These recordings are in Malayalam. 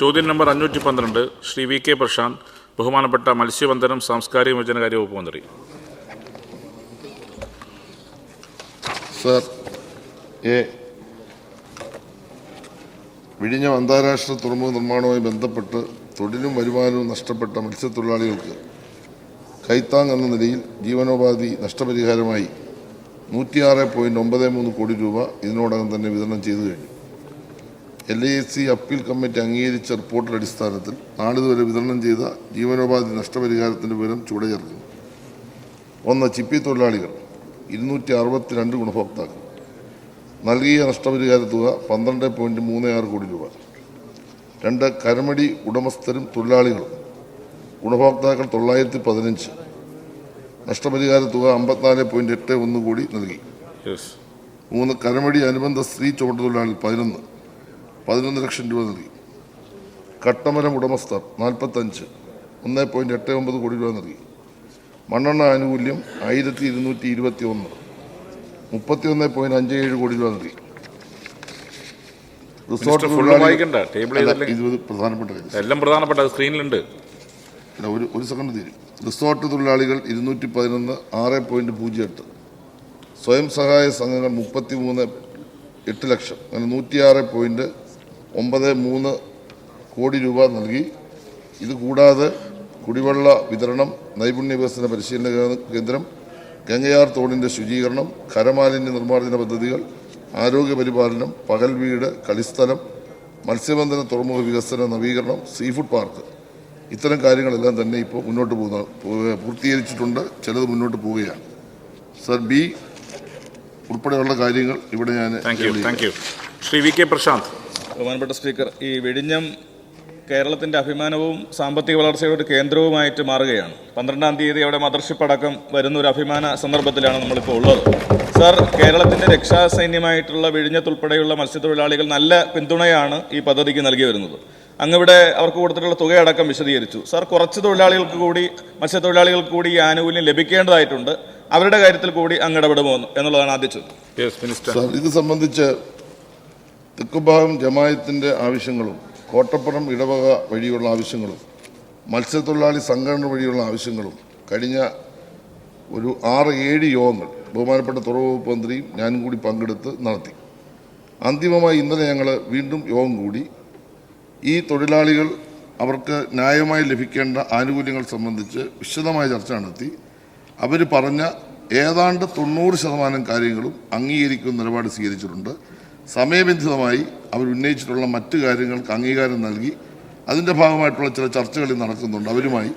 ചോദ്യം നമ്പർ അഞ്ഞൂറ്റി പന്ത്രണ്ട് ശ്രീ വി കെ പ്രശാന്ത് ബഹുമാനപ്പെട്ട മത്സ്യബന്ധനം സാംസ്കാരിക വിഭജനകാര്യ വകുപ്പ് മന്ത്രി. സർ എ വിഴിഞ്ഞം അന്താരാഷ്ട്ര തുറമുഖ നിർമ്മാണവുമായി ബന്ധപ്പെട്ട് തൊഴിലും വരുമാനവും നഷ്ടപ്പെട്ട മത്സ്യത്തൊഴിലാളികൾക്ക് കൈത്താങ് എന്ന നിലയിൽ ജീവനോപാധി നഷ്ടപരിഹാരമായി നൂറ്റിയാറ് പോയിന്റ് ഒമ്പത് മൂന്ന് കോടി രൂപ ഇതിനോടകം തന്നെ വിതരണം ചെയ്തു കഴിഞ്ഞു. L I S C appeal committee അംഗീകരിച്ച റിപ്പോർട്ടിന്റെ അടിസ്ഥാനത്തിൽ നാളിതുവരെ വിതരണം ചെയ്ത ജീവനോപാധി നഷ്ടപരിഹാരത്തിന്റെ വിവരം ചുവടെ ചേർക്കുന്നു ഒന്ന് ചിപ്പി തൊഴിലാളികൾ ഇരുന്നൂറ്റി അറുപത്തിരണ്ട് ഗുണഭോക്താക്കൾ. നൽകിയ നഷ്ടപരിഹാര തുക പന്ത്രണ്ട് പോയിന്റ് മൂന്ന് ആറ് കോടി രൂപ. രണ്ട് കരമടി ഉടമസ്ഥരും തൊഴിലാളികളും. ഗുണഭോക്താക്കൾ തൊള്ളായിരത്തി പതിനഞ്ച് നഷ്ടപരിഹാര തുക അമ്പത്തിനാല് പോയിന്റ് എട്ട് ഒന്ന് കോടി നൽകി. യെസ് മൂന്ന് കരമടി അനുബന്ധ സ്ത്രീ ചുമട്ടുതൊഴിലാളി പതിനൊന്ന്. പതിനൊന്ന് ലക്ഷം രൂപ നൽകി. കട്ടമരം ഉടമസ്ഥർ നാൽപ്പത്തഞ്ച് ഒന്ന് പോയിന്റ് എട്ട് ഒമ്പത് കോടി രൂപ നൽകി. മണ്ണെണ്ണ ആനുകൂല്യം ആയിരത്തി ഇരുന്നൂറ്റി ഇരുപത്തി ഒന്ന് മുപ്പത്തി ഒന്ന് പോയിന്റ് അഞ്ച് ഏഴ് കോടി രൂപ നൽകി. റിസോർട്ട് ഇത് പ്രധാനപ്പെട്ട എല്ലാം പ്രധാനപ്പെട്ട സ്ക്രീനിലുണ്ട്. ഒരു ഒരു സെക്കൻഡ് തീരും. റിസോർട്ട് തൊഴിലാളികൾ ഇരുന്നൂറ്റി പതിനൊന്ന് ആറ് പോയിന്റ് പൂജ്യം എട്ട്. സ്വയം സഹായ സംഘങ്ങൾ മുപ്പത്തി മൂന്ന് എട്ട് ലക്ഷം. അങ്ങനെ നൂറ്റിയാറ് പോയിന്റ് ഒമ്പത് മൂന്ന് കോടി രൂപ നൽകി. ഇതുകൂടാതെ കുടിവെള്ള വിതരണം നൈപുണ്യ വികസന പരിശീലന കേന്ദ്രം ഗംഗയാർ തോടിന്റെ ശുചീകരണം ഖരമാലിന്യ നിർമ്മാർജന പദ്ധതികൾ ആരോഗ്യ പരിപാലനം പകൽ വീട് കളിസ്ഥലം മത്സ്യബന്ധന തുറമുഖ വികസന നവീകരണം സീഫുഡ് പാർക്ക്. ഇത്തരം കാര്യങ്ങളെല്ലാം തന്നെ ഇപ്പോൾ മുന്നോട്ട് പോകുന്ന പൂർത്തീകരിച്ചിട്ടുണ്ട്. ചിലത് മുന്നോട്ട് പോവുകയാണ്. സർ ബി ഉൾപ്പെടെയുള്ള കാര്യങ്ങൾ ഇവിടെ ഞാൻ ശ്രീ വി കെ പ്രശാന്ത്. ബഹുമാനപ്പെട്ട സ്പീക്കർ ഈ വെടിഞ്ഞം കേരളത്തിന്റെ അഭിമാനവും സാമ്പത്തിക വളർച്ചയുടെ ഒരു കേന്ദ്രവുമായിട്ട് മാറുകയാണ്. പന്ത്രണ്ടാം തീയതി അവിടെ മദർഷിപ്പ് അടക്കം വരുന്ന ഒരു അഭിമാന സന്ദർഭത്തിലാണ് നമ്മളിപ്പോൾ ഉള്ളത്. സർ കേരളത്തിന്റെ രക്ഷാസൈന്യമായിട്ടുള്ള വിഴിഞ്ഞത്തുൾപ്പെടെയുള്ള മത്സ്യത്തൊഴിലാളികൾ നല്ല പിന്തുണയാണ് ഈ പദ്ധതിക്ക് നൽകി വരുന്നത്. അങ്ങിവിടെ അവർക്ക് കൊടുത്തിട്ടുള്ള തുകയടക്കം വിശദീകരിച്ചു. സർ കുറച്ച് തൊഴിലാളികൾക്ക് കൂടി മത്സ്യത്തൊഴിലാളികൾക്ക് കൂടി ഈ ആനുകൂല്യം ലഭിക്കേണ്ടതായിട്ടുണ്ട്. അവരുടെ കാര്യത്തിൽ കൂടി അങ്ങ് ഇടപെടുമോ എന്നുള്ളതാണ് ആദ്യ ചോദ്യം. യെസ് മിനിസ്റ്റർ സാർ ഇത് സംബന്ധിച്ച് തെക്കുഭാഗം ജമായത്തിന്റെ ആവശ്യങ്ങളും കോട്ടപ്പുറം ഇടവക വഴിയുള്ള ആവശ്യങ്ങളും മത്സ്യത്തൊഴിലാളി സംഘടന വഴിയുള്ള ആവശ്യങ്ങളും കഴിഞ്ഞ ഒരു ആറ് ഏഴ് യോഗങ്ങൾ ബഹുമാനപ്പെട്ട തുറവ് വകുപ്പ് മന്ത്രിയും ഞാനും കൂടി പങ്കെടുത്ത് നടത്തി. അന്തിമമായി ഇന്നലെ ഞങ്ങൾ വീണ്ടും യോഗം കൂടി. ഈ തൊഴിലാളികൾ അവർക്ക് ന്യായമായി ലഭിക്കേണ്ട ആനുകൂല്യങ്ങൾ സംബന്ധിച്ച് വിശദമായ ചർച്ച നടത്തി. അവർ പറഞ്ഞ ഏതാണ്ട് തൊണ്ണൂറ് ശതമാനം കാര്യങ്ങളും അംഗീകരിക്കുന്ന നിലപാട് സ്വീകരിച്ചിട്ടുണ്ട്. സമയബന്ധിതമായി അവർ ഉന്നയിച്ചിട്ടുള്ള മറ്റു കാര്യങ്ങൾക്ക് അംഗീകാരം നൽകി അതിന്റെ ഭാഗമായിട്ടുള്ള ചില ചർച്ചകൾ നടക്കുന്നുണ്ട്. അവരുമായി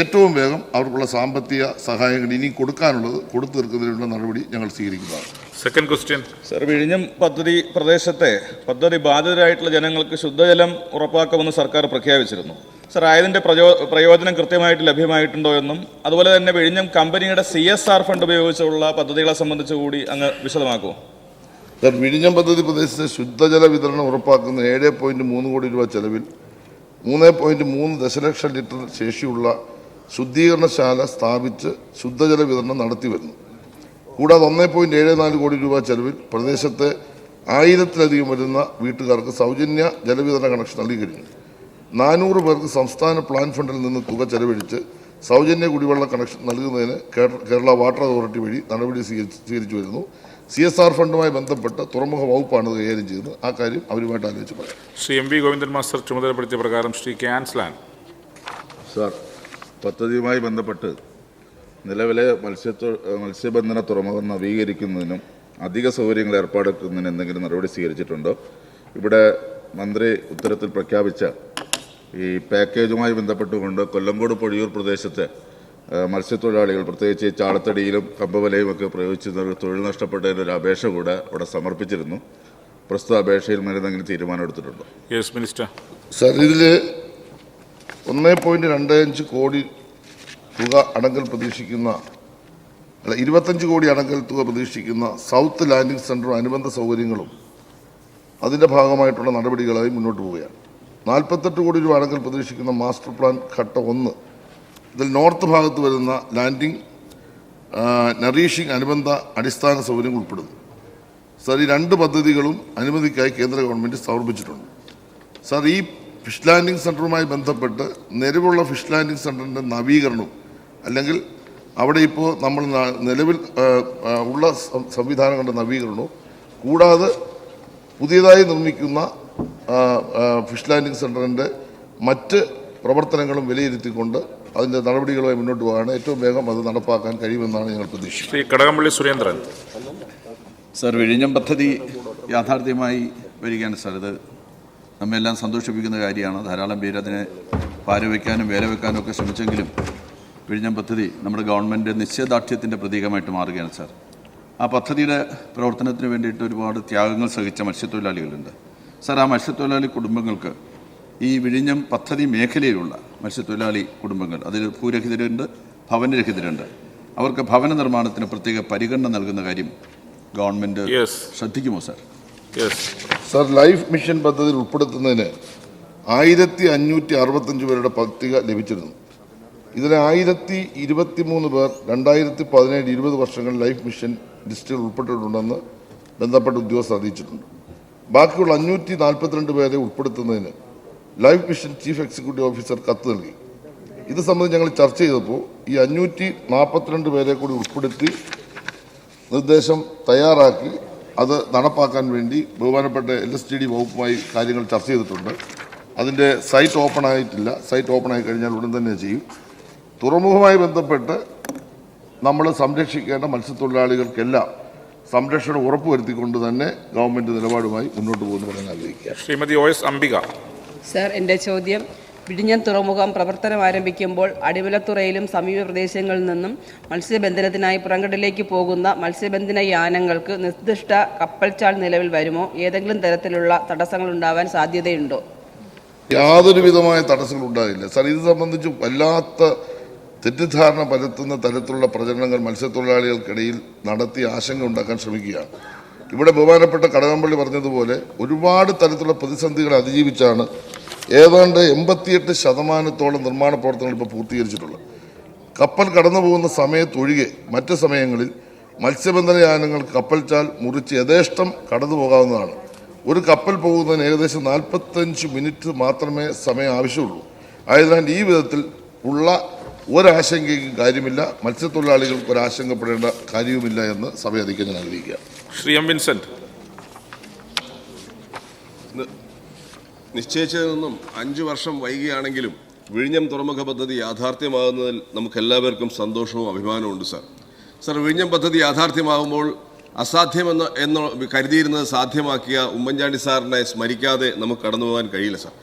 ഏറ്റവും വേഗം അവർക്കുള്ള സാമ്പത്തിക സഹായങ്ങൾ ഇനി കൊടുക്കാനുള്ളത് കൊടുത്തു തീർക്കുന്നതിനുള്ള നടപടി ഞങ്ങൾ സ്വീകരിക്കുന്നതാണ്. സെക്കൻഡ് ക്വസ്റ്റ്യൻ സർ വിഴിഞ്ഞം പദ്ധതി പ്രദേശത്തെ പദ്ധതി ബാധിതരായിട്ടുള്ള ജനങ്ങൾക്ക് ശുദ്ധജലം ഉറപ്പാക്കുമെന്ന് സർക്കാർ പ്രഖ്യാപിച്ചിരുന്നു. സർ ആയതിന്റെ പ്രചോ പ്രയോജനം കൃത്യമായിട്ട് ലഭ്യമായിട്ടുണ്ടോ എന്നും അതുപോലെ തന്നെ വിഴിഞ്ഞം കമ്പനിയുടെ സി എസ് ആർ ഫണ്ട് ഉപയോഗിച്ചുള്ള പദ്ധതികളെ സംബന്ധിച്ച് കൂടി അങ്ങ് വിശദമാക്കുമോ സർ വിഴിഞ്ഞം പദ്ധതി പ്രദേശത്തെ ശുദ്ധജല വിതരണം ഉറപ്പാക്കുന്ന ഏഴ് പോയിന്റ് മൂന്ന് കോടി രൂപ ചെലവിൽ മൂന്ന് പോയിന്റ് മൂന്ന് ദശലക്ഷം ലിറ്റർ ശേഷിയുള്ള ശുദ്ധീകരണശാല സ്ഥാപിച്ച് ശുദ്ധജല വിതരണം നടത്തി വരുന്നു. കൂടാതെ ഒന്നേ പോയിന്റ് ഏഴ് നാല് കോടി രൂപ ചെലവിൽ പ്രദേശത്തെ ആയിരത്തിലധികം വരുന്ന വീട്ടുകാർക്ക് സൗജന്യ ജലവിതരണ കണക്ഷൻ നൽകി കഴിഞ്ഞു നാനൂറ് പേർക്ക് സംസ്ഥാന പ്ലാൻ ഫണ്ടിൽ നിന്ന് തുക ചെലവഴിച്ച് സൗജന്യ കുടിവെള്ള കണക്ഷൻ നൽകുന്നതിന് കേരള വാട്ടർ അതോറിറ്റി വഴി നടപടി സ്വീകരിച്ചു വരുന്നു. സി എസ് ആർ ഫണ്ടുമായി ബന്ധപ്പെട്ട തുറമുഖ വകുപ്പാണ് കൈകാര്യം ചെയ്യുന്നത്. ആ കാര്യം അവരുമായിട്ട് ആലോചിച്ച് പറയാം. Shri M V Govindan master ചുമതലപ്പെടുത്തിയ പ്രകാരം ശ്രീ കെ ആൻസ്ലാൻ. സാർ പദ്ധതിയുമായി ബന്ധപ്പെട്ട് നിലവിലെ മത്സ്യത്തൊ മത്സ്യബന്ധന തുറമുഖം നവീകരിക്കുന്നതിനും അധിക സൗകര്യങ്ങൾ ഏർപ്പാടാക്കുന്നതിന് എന്തെങ്കിലും നടപടി സ്വീകരിച്ചിട്ടുണ്ടോ? ഇവിടെ മന്ത്രി ഉത്തരത്തിൽ പ്രഖ്യാപിച്ച ഈ പാക്കേജുമായി ബന്ധപ്പെട്ടുകൊണ്ട് കൊല്ലങ്കോട് പൊഴിയൂർ പ്രദേശത്തെ മത്സ്യത്തൊഴിലാളികൾ പ്രത്യേകിച്ച് ചാളത്തടിയിലും കമ്പവലയും ഒക്കെ പ്രയോഗിച്ചിരുന്നവർ തൊഴിൽ നഷ്ടപ്പെട്ടതിന്റെ ഒരു അപേക്ഷ കൂടെ അവിടെ സമർപ്പിച്ചിരുന്നു. പ്രസ്തുത അപേക്ഷയിൽ മരുന്നെങ്കിലും തീരുമാനം എടുത്തിട്ടുണ്ടോ? യെസ് മിനിസ്റ്റർ സർ ഇതിൽ ഒന്ന് പോയിന്റ് രണ്ട് അഞ്ച് കോടി തുക അടങ്കൽ പ്രതീക്ഷിക്കുന്ന അല്ല ഇരുപത്തഞ്ച് കോടി അടങ്കൽ തുക പ്രതീക്ഷിക്കുന്ന സൗത്ത് ലാൻഡിംഗ് സെന്ററും അനുബന്ധ സൗകര്യങ്ങളും അതിന്റെ ഭാഗമായിട്ടുള്ള നടപടികളായി മുന്നോട്ട് പോവുകയാണ്. നാൽപ്പത്തെട്ട് കോടി രൂപ അടങ്കൽ പ്രതീക്ഷിക്കുന്ന മാസ്റ്റർ പ്ലാൻ ഘട്ടം ഒന്ന് ഇതിൽ നോർത്ത് ഭാഗത്ത് വരുന്ന ലാൻഡിംഗ് നറീഷിംഗ് അനുബന്ധ അടിസ്ഥാന സൗകര്യങ്ങൾ ഉൾപ്പെടുന്നു. സർ ഈ രണ്ട് പദ്ധതികളും അനുമതിക്കായി കേന്ദ്ര ഗവൺമെന്റ് സമർപ്പിച്ചിട്ടുണ്ട്. സാർ ഈ ഫിഷ് ലാൻഡിംഗ് സെന്ററുമായി ബന്ധപ്പെട്ട് നിലവിലുള്ള ഫിഷ് ലാൻഡിംഗ് സെന്ററിന്റെ നവീകരണവും അല്ലെങ്കിൽ അവിടെ ഇപ്പോൾ നമ്മൾ നിലവിൽ ഉള്ള സംവിധാനങ്ങളുടെ നവീകരണവും കൂടാതെ പുതിയതായി നിർമ്മിക്കുന്ന ഫിഷ് ലാൻഡിംഗ് സെന്ററിന്റെ മറ്റ് പ്രവർത്തനങ്ങളും വിലയിരുത്തിക്കൊണ്ട് അതിന്റെ നടപടികളുമായി മുന്നോട്ട് പോകാണ് ഏറ്റവും വേഗം അത് നടപ്പാക്കാൻ കഴിയുമെന്നാണ് ഞങ്ങൾ പ്രതീക്ഷിക്കുന്നത്. ശ്രീ കടകംപള്ളി സുരേന്ദ്രൻ. സർ വിഴിഞ്ഞം പദ്ധതി യാഥാർത്ഥ്യമായി വരികയാണ് സർ. ഇത് നമ്മെല്ലാം സന്തോഷിപ്പിക്കുന്ന കാര്യമാണ്. ധാരാളം പേര് അതിനെ പാരവയ്ക്കാനും വേല വെക്കാനും ഒക്കെ ശ്രമിച്ചെങ്കിലും വിഴിഞ്ഞം പദ്ധതി നമ്മുടെ ഗവൺമെന്റ് നിശ്ചയദാർഢ്യത്തിന്റെ പ്രതീകമായിട്ട് മാറുകയാണ് സർ. ആ പദ്ധതിയുടെ പ്രവർത്തനത്തിന് വേണ്ടിയിട്ട് ഒരുപാട് ത്യാഗങ്ങൾ സഹിച്ച മത്സ്യത്തൊഴിലാളികളുണ്ട്. സർ ആ മത്സ്യത്തൊഴിലാളി കുടുംബങ്ങൾക്ക് ഈ വിഴിഞ്ഞം പദ്ധതി മേഖലയിലുള്ള മത്സ്യത്തൊഴിലാളി കുടുംബങ്ങൾ. അതിൽ ഭൂരഹിതരുണ്ട് ഭവനരഹിതരുണ്ട്. അവർക്ക് ഭവന നിർമ്മാണത്തിന് പ്രത്യേക പരിഗണന നൽകുന്ന കാര്യം government Yes. ശ്രദ്ധിക്കുമോ sir? Yes sir life mission പദ്ധതിയിൽ ഉൾപ്പെടുത്തുന്നതിന് ആയിരത്തി അഞ്ഞൂറ്റി അറുപത്തഞ്ച് പേരുടെ പട്ടിക ലഭിച്ചിരുന്നു. ഇതിലെ ആയിരത്തി ഇരുപത്തി മൂന്ന് പേർ രണ്ടായിരത്തി പതിനേഴ് ഇരുപത് വർഷങ്ങളിൽ ലൈഫ് മിഷൻ ലിസ്റ്റിൽ ഉൾപ്പെട്ടിട്ടുണ്ടെന്ന് ബന്ധപ്പെട്ട ഉദ്യോഗസ്ഥർ അറിയിച്ചിട്ടുണ്ട്. ബാക്കിയുള്ള അഞ്ഞൂറ്റി നാൽപ്പത്തിരണ്ട് പേരെ ഉൾപ്പെടുത്തുന്നതിന് life mission chief executive officer കത്ത് നൽകി. ഇത് സംബന്ധിച്ച് ഞങ്ങൾ ചർച്ച ചെയ്തപ്പോൾ ഈ അഞ്ഞൂറ്റി നാൽപ്പത്തിരണ്ട് പേരെ കൂടി ഉൾപ്പെടുത്തി നിർദ്ദേശം തയ്യാറാക്കി അത് നടപ്പാക്കാൻ വേണ്ടി ബഹുമാനപ്പെട്ട എൽ എസ് ടി ഡി വകുപ്പുമായി കാര്യങ്ങൾ ചർച്ച ചെയ്തിട്ടുണ്ട്. അതിന്റെ സൈറ്റ് ഓപ്പൺ ആയിട്ടില്ല. സൈറ്റ് ഓപ്പൺ ആയി കഴിഞ്ഞാൽ ഉടൻ തന്നെ ചെയ്യും. തുറമുഖമായി ബന്ധപ്പെട്ട് നമ്മൾ സംരക്ഷിക്കേണ്ട മത്സ്യത്തൊഴിലാളികൾക്കെല്ലാം സംരക്ഷണം ഉറപ്പുവരുത്തിക്കൊണ്ട് തന്നെ ഗവൺമെന്റ് നിലപാടുമായി മുന്നോട്ട് പോകുന്നു പറയാൻ ആഗ്രഹിക്കുക Shrimati O S Ambika. Sir എന്റെ ചോദ്യം. വിഴിഞ്ഞം തുറമുഖം പ്രവർത്തനം ആരംഭിക്കുമ്പോൾ അടിമലത്തുറയിലും സമീപ പ്രദേശങ്ങളിൽ നിന്നും മത്സ്യബന്ധനത്തിനായി പുറംകടലിലേക്ക് പോകുന്ന മത്സ്യബന്ധന യാനങ്ങൾക്ക് നിർദ്ദിഷ്ട കപ്പൽച്ചാൽ നിലവിൽ വരുമോ? ഏതെങ്കിലും തരത്തിലുള്ള തടസ്സങ്ങൾ ഉണ്ടാവാൻ സാധ്യതയുണ്ടോ? യാതൊരു വിധമായ തടസ്സങ്ങൾ ഉണ്ടാകില്ല സാർ ഇത് സംബന്ധിച്ച് വല്ലാത്ത തെറ്റിദ്ധാരണ പരത്തുന്ന തരത്തിലുള്ള പ്രചരണങ്ങൾ മത്സ്യത്തൊഴിലാളികൾക്കിടയിൽ നടത്തി ആശങ്ക ഉണ്ടാക്കാൻ ശ്രമിക്കുകയാണ്. ഇവിടെ ബഹുമാനപ്പെട്ട കടകംപള്ളി പറഞ്ഞതുപോലെ ഒരുപാട് തരത്തിലുള്ള പ്രതിസന്ധികളെ അതിജീവിച്ചാണ് ഏതാണ്ട് എൺപത്തിയെട്ട് ശതമാനത്തോളം നിർമ്മാണ പ്രവർത്തനങ്ങൾ ഇപ്പോൾ പൂർത്തീകരിച്ചിട്ടുള്ളത്. കപ്പൽ കടന്നു പോകുന്ന സമയത്തൊഴികെ മറ്റ് സമയങ്ങളിൽ മത്സ്യബന്ധന യാനങ്ങൾ ചാൽ മുറിച്ച് യഥേഷ്ടം കടന്നു പോകാവുന്നതാണ്. ഒരു കപ്പൽ പോകുന്നതിന് ഏകദേശം നാൽപ്പത്തഞ്ച് മിനിറ്റ് മാത്രമേ സമയം ആവശ്യമുള്ളൂ. ആയതിനാൽ ഈ വിധത്തിൽ ഉള്ള ഒരാശങ്കയ്ക്കും കാര്യമില്ല. മത്സ്യത്തൊഴിലാളികൾക്ക് ഒരാശങ്കപ്പെടേണ്ട കാര്യവുമില്ല എന്ന് സഭയധികം ഞാൻ അറിയിക്കുക ശ്രീ എം വിൻസെന്റ്. നിശ്ചയിച്ചതിൽ നിന്നും അഞ്ചു വർഷം വൈകിയാണെങ്കിലും വിഴിഞ്ഞം തുറമുഖ പദ്ധതി യാഥാർത്ഥ്യമാകുന്നതിൽ നമുക്കെല്ലാവർക്കും സന്തോഷവും അഭിമാനവും സാർ. സാർ വിഴിഞ്ഞം പദ്ധതി യാഥാർത്ഥ്യമാകുമ്പോൾ അസാധ്യമെന്ന് എന്ന് കരുതിയിരുന്നത് സാധ്യമാക്കിയ ഉമ്മൻചാണ്ടി സാറിനെ സ്മരിക്കാതെ നമുക്ക് കടന്നു പോകാൻ കഴിയില്ല സാർ.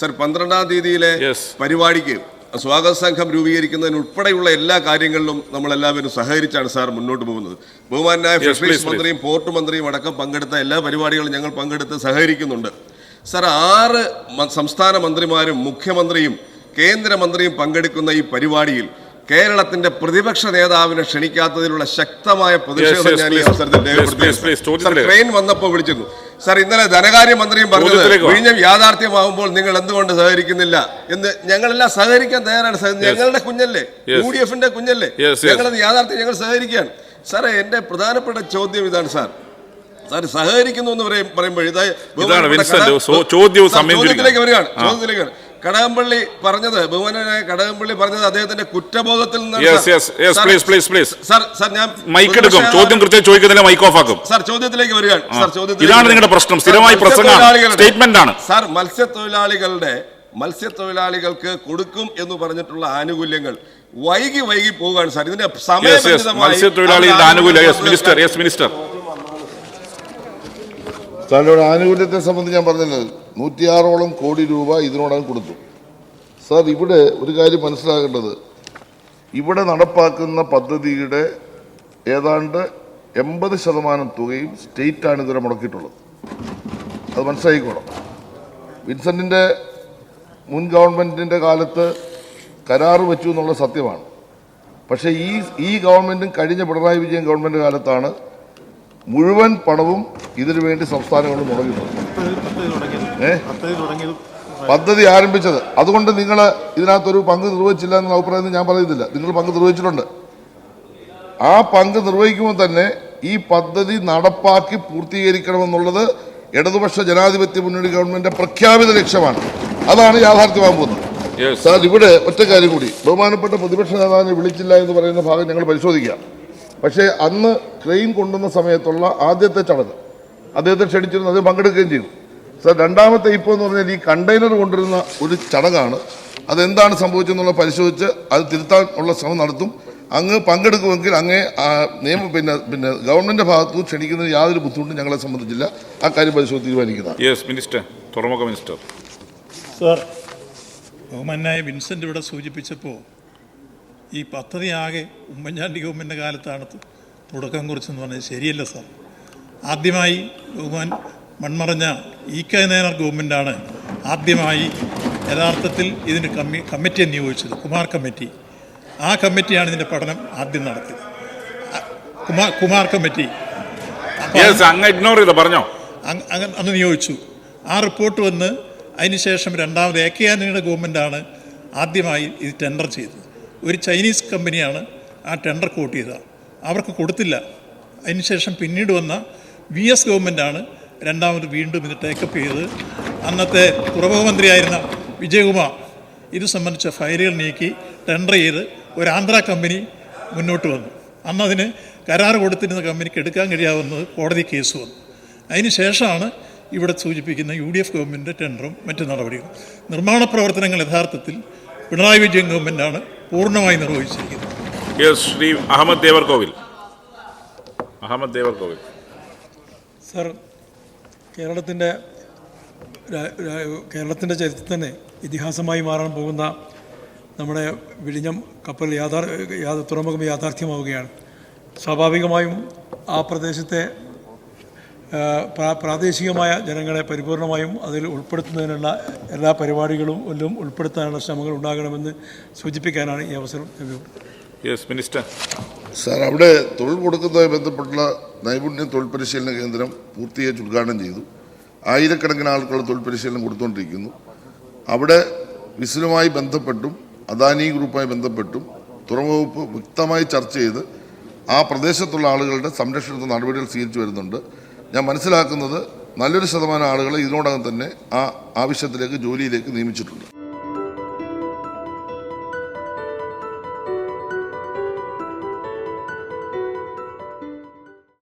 സാർ പന്ത്രണ്ടാം തീയതിയിലെ പരിപാടിക്ക് സ്വാഗത സംഘം രൂപീകരിക്കുന്നതിന് ഉൾപ്പെടെയുള്ള എല്ലാ കാര്യങ്ങളിലും നമ്മളെല്ലാവരും സഹകരിച്ചാണ് സാർ മുന്നോട്ട് പോകുന്നത്. ബഹുമാനായ ഫിഷറീസ് മന്ത്രിയും പോർട്ട് മന്ത്രിയും അടക്കം പങ്കെടുത്ത എല്ലാ പരിപാടികളും ഞങ്ങൾ പങ്കെടുത്ത് സഹകരിക്കുന്നുണ്ട്. സാർ ആറ് സംസ്ഥാന മന്ത്രിമാരും മുഖ്യമന്ത്രിയും കേന്ദ്രമന്ത്രിയും പങ്കെടുക്കുന്ന ഈ പരിപാടിയിൽ കേരളത്തിന്റെ പ്രതിപക്ഷ നേതാവിനെ ക്ഷണിക്കാത്തതിലുള്ള ശക്തമായ പ്രതിഷേധം ഞാൻ ഈ. അവസരത്തിൽ ട്രെയിൻ വന്നപ്പോൾ വിളിച്ചിരുന്നു സാർ ഇന്നലെ ധനകാര്യമന്ത്രിയും പറഞ്ഞത്. വിഴിഞ്ഞം യാഥാർത്ഥ്യമാകുമ്പോൾ നിങ്ങൾ എന്തുകൊണ്ട് സഹകരിക്കുന്നില്ല എന്ന് ഞങ്ങളെല്ലാം സഹകരിക്കാൻ തയ്യാറാണ് സാർ. ഞങ്ങളുടെ കുഞ്ഞല്ലേ. യു ഡി എഫിന്റെ കുഞ്ഞല്ലേ. ഞങ്ങളത് യാഥാർത്ഥ്യം ഞങ്ങൾ സഹകരിക്കുകയാണ് സാറേ എന്റെ പ്രധാനപ്പെട്ട ചോദ്യം ഇതാണ് സാർ സാർ സഹകരിക്കുന്നു എന്ന് പറയും പറയുമ്പോൾ സമയം ചോദ്യത്തിലേക്ക് വരികയാണ് ചോദ്യത്തിലേക്ക് വരികയാണ്. കടകംപള്ളി പറഞ്ഞത് ബഹുമാനായ കടകംപള്ളി പറഞ്ഞത് അദ്ദേഹത്തിന്റെ കുറ്റബോധത്തിൽ നിന്ന് സാർ. സാർ, ഞാൻ മൈക്ക് എടുക്കും. ചോദ്യം കൃത്യം ചോദിക്കുന്നതിന് മൈക്ക് ഓഫ് ആക്കും. സാർ ചോദ്യത്തിലേക്ക് വരികയാണ്. സാർ ചോദ്യത്തിലേക്ക് ഇതാണ് നിങ്ങളുടെ പ്രശ്നം. സ്ഥിരമായി സ്റ്റേറ്റ്മെന്റ് ആണ്. സാർ മത്സ്യത്തൊഴിലാളികളുടെ മത്സ്യത്തൊഴിലാളികൾക്ക് കൊടുക്കും എന്ന് പറഞ്ഞിട്ടുള്ള ആനുകൂല്യങ്ങൾ വൈകി വൈകി പോവുകയാണ് സാർ. ഇതിന്റെ യെസ് മത്സ്യത്തൊഴിലാളികളുടെ ആനുകൂല്യം. മിനിസ്റ്റർ യെസ് മിനിസ്റ്റർ സാറിനോട് ആനുകൂല്യത്തെ സംബന്ധിച്ച് ഞാൻ പറഞ്ഞല്ലോ നൂറ്റിയാറോളം കോടി രൂപ ഇതിനോടകം കൊടുത്തു. സാർ ഇവിടെ ഒരു കാര്യം മനസ്സിലാക്കേണ്ടത് ഇവിടെ നടപ്പാക്കുന്ന പദ്ധതിയുടെ ഏതാണ്ട് എൺപത് ശതമാനം തുകയും സ്റ്റേറ്റാണ് ഇതുവരെ മുടക്കിയിട്ടുള്ളത്. അത് മനസ്സിലാക്കിക്കോണം. വിൻസെന്റിന്റെ മുൻ ഗവൺമെന്റിന്റെ കാലത്ത് കരാറ് വെച്ചു എന്നുള്ള സത്യമാണ്. പക്ഷേ ഈ ഈ ഗവൺമെന്റും കഴിഞ്ഞ പിണറായി വിജയൻ ഗവൺമെന്റ് കാലത്താണ് മുഴുവൻ പണവും ഇതിനു വേണ്ടി സംസ്ഥാനങ്ങൾ മുടങ്ങിയിട്ടുണ്ട് ഏ? പദ്ധതി ആരംഭിച്ചത്. അതുകൊണ്ട് നിങ്ങൾ ഇതിനകത്തൊരു പങ്ക് നിർവഹിച്ചില്ല എന്നുള്ള അഭിപ്രായം ഞാൻ പറയുന്നില്ല. നിങ്ങൾ പങ്ക് നിർവഹിച്ചിട്ടുണ്ട്. ആ പങ്ക് നിർവഹിക്കുമ്പോൾ തന്നെ ഈ പദ്ധതി നടപ്പാക്കി പൂർത്തീകരിക്കണമെന്നുള്ളത് ഇടതുപക്ഷ ജനാധിപത്യ മുന്നണി ഗവൺമെന്റിന്റെ പ്രഖ്യാപിത ലക്ഷ്യമാണ്. അതാണ് യാഥാർത്ഥ്യമാകാൻ പോകുന്നത്. സാർ ഇവിടെ ഒറ്റ കാര്യം കൂടി. ബഹുമാനപ്പെട്ട പ്രതിപക്ഷ നേതാവിനെ വിളിച്ചില്ല എന്ന് പറയുന്ന ഭാഗം ഞങ്ങൾ പരിശോധിക്കാം. പക്ഷേ അന്ന് ക്രെയിൻ കൊണ്ടുവന്ന സമയത്തുള്ള ആദ്യത്തെ ചടങ്ങ് അദ്ദേഹത്തെ ക്ഷണിച്ചിരുന്നു അദ്ദേഹം പങ്കെടുക്കുകയും ചെയ്തു. സർ രണ്ടാമത്തെ ഇപ്പോൾ എന്ന് പറഞ്ഞാൽ ഈ കണ്ടെയ്നർ കൊണ്ടുവരുന്ന ഒരു ചടങ്ങാണ്. അതെന്താണ് സംഭവിച്ചെന്നുള്ള പരിശോധിച്ച് അത് തിരുത്താൻ ഉള്ള ശ്രമം നടത്തും. അങ്ങ് പങ്കെടുക്കുമെങ്കിൽ അങ്ങേ നിയമ പിന്നെ പിന്നെ ഗവൺമെന്റിന്റെ ഭാഗത്തു ക്ഷണിക്കുന്നതിന് യാതൊരു ബുദ്ധിമുട്ടും ഞങ്ങളെ സംബന്ധിച്ചില്ല. ആ കാര്യം പരിശോധിച്ച് തീരുമാനിക്കുന്നത് യെസ് മിനിസ്റ്റർ തുറമുഖ മിനിസ്റ്റർ സാർ ബഹുമാനായ വിൻസെന്റ് ഇവിടെ സൂചിപ്പിച്ചപ്പോൾ ഈ പദ്ധതി ആകെ ഉമ്മൻചാണ്ടി ഗവൺമെന്റ് കാലത്താണ് തുടക്കം കുറിച്ചെന്ന് പറഞ്ഞത്. ശരിയല്ല സാർ. ആദ്യമായി ബഹുമാൻ മൺമറഞ്ഞ ഇ കെ നേനർ ഗവൺമെന്റാണ് ആദ്യമായി യഥാർത്ഥത്തിൽ ഇതിന് കമ്മി കമ്മിറ്റിയെ നിയോഗിച്ചത് കുമാർ കമ്മിറ്റി. ആ കമ്മിറ്റിയാണ് ഇതിന്റെ പഠനം ആദ്യം നടത്തിയത്. കുമാർ കുമാർ കമ്മിറ്റി. ഇഗ്നോർ ചെയ്ത് പറഞ്ഞോ? അന്ന് നിയോഗിച്ചു. ആ റിപ്പോർട്ട് വന്ന് അതിനുശേഷം രണ്ടാമത് എ കെ ആന്റണിയുടെ ഗവൺമെന്റാണ് ആദ്യമായി ഇത് ടെൻഡർ ചെയ്തത്. ഒരു ചൈനീസ് കമ്പനിയാണ് ആ ടെൻഡർ കോട്ട് ചെയ്തത് അവർക്ക് കൊടുത്തില്ല. അതിനുശേഷം പിന്നീട് വന്ന വി എസ് ഗവൺമെന്റാണ് രണ്ടാമത് വീണ്ടും ഇത് ടേക്കപ്പ് ചെയ്തത്. അന്നത്തെ തുറമുഖ മന്ത്രിയായിരുന്ന വിജയകുമാർ ഇത് സംബന്ധിച്ച ഫയലുകൾ നീക്കി ടെൻഡർ ചെയ്ത് ഒരു ആന്ധ്ര കമ്പനി മുന്നോട്ട് വന്നു. അന്ന് അതിന് കരാർ കൊടുത്തിരുന്ന കമ്പനിക്ക് എടുക്കാൻ കഴിയാവുന്നത് കോടതി കേസ് വന്നു. അതിന് ശേഷമാണ് ഇവിടെ സൂചിപ്പിക്കുന്ന യു ഡി എഫ് ഗവൺമെന്റ് ടെൻഡറും മറ്റു നടപടികളും. നിർമ്മാണ പ്രവർത്തനങ്ങൾ യഥാർത്ഥത്തിൽ പിണറായി വിജയൻ ഗവൺമെന്റാണ് പൂർണമായി നിർവഹിച്ചിരിക്കുന്നത് യെസ് ശ്രീ അഹമ്മദ് ദേവർകോവിൽ. അഹമ്മദ് ദേവർകോവിൽ. സർ കേരളത്തിന്റെ കേരളത്തിന്റെ ചരിത്രത്തിൽ തന്നെ ഇതിഹാസമായി മാറാൻ പോകുന്ന നമ്മുടെ വിഴിഞ്ഞം കപ്പൽ യാഥാർ തുറമുഖം യാഥാർത്ഥ്യമാവുകയാണ്. സ്വാഭാവികമായും ആ പ്രദേശത്തെ പ്രാദേശികമായ ജനങ്ങളെ പരിപൂർണമായും അതിൽ ഉൾപ്പെടുത്തുന്നതിനുള്ള എല്ലാ പരിപാടികളും എല്ലാം ഉൾപ്പെടുത്താനുള്ള ശ്രമങ്ങൾ ഉണ്ടാകണമെന്ന് സൂചിപ്പിക്കാനാണ് ഈ അവസരം യെസ് മിനിസ്റ്റർ സാർ അവിടെ തൊഴിൽ കൊടുക്കുന്നതുമായി ബന്ധപ്പെട്ടുള്ള നൈപുണ്യ തൊഴിൽ പരിശീലന കേന്ദ്രം പൂർത്തിയായി ഉദ്ഘാടനം ചെയ്തു. ആയിരക്കണക്കിന് ആൾക്കുള്ള തൊഴിൽ പരിശീലനം കൊടുത്തുകൊണ്ടിരിക്കുന്നു അവിടെ വിസിലുമായി ബന്ധപ്പെട്ടും അദാനി ഗ്രൂപ്പുമായി ബന്ധപ്പെട്ടും തുറമുഖ വകുപ്പ് വ്യക്തമായി ചർച്ച ചെയ്ത് ആ പ്രദേശത്തുള്ള ആളുകളുടെ സംരക്ഷണത്തിന് നടപടികൾ സ്വീകരിച്ചു വരുന്നുണ്ട്. ഞാൻ മനസ്സിലാക്കുന്നത് നല്ലൊരു ശതമാനം ആളുകളെ ഇതിനോടകം തന്നെ ആ ആവശ്യത്തിലേക്ക് ജോലിയിലേക്ക് നിയമിച്ചിട്ടുണ്ട്.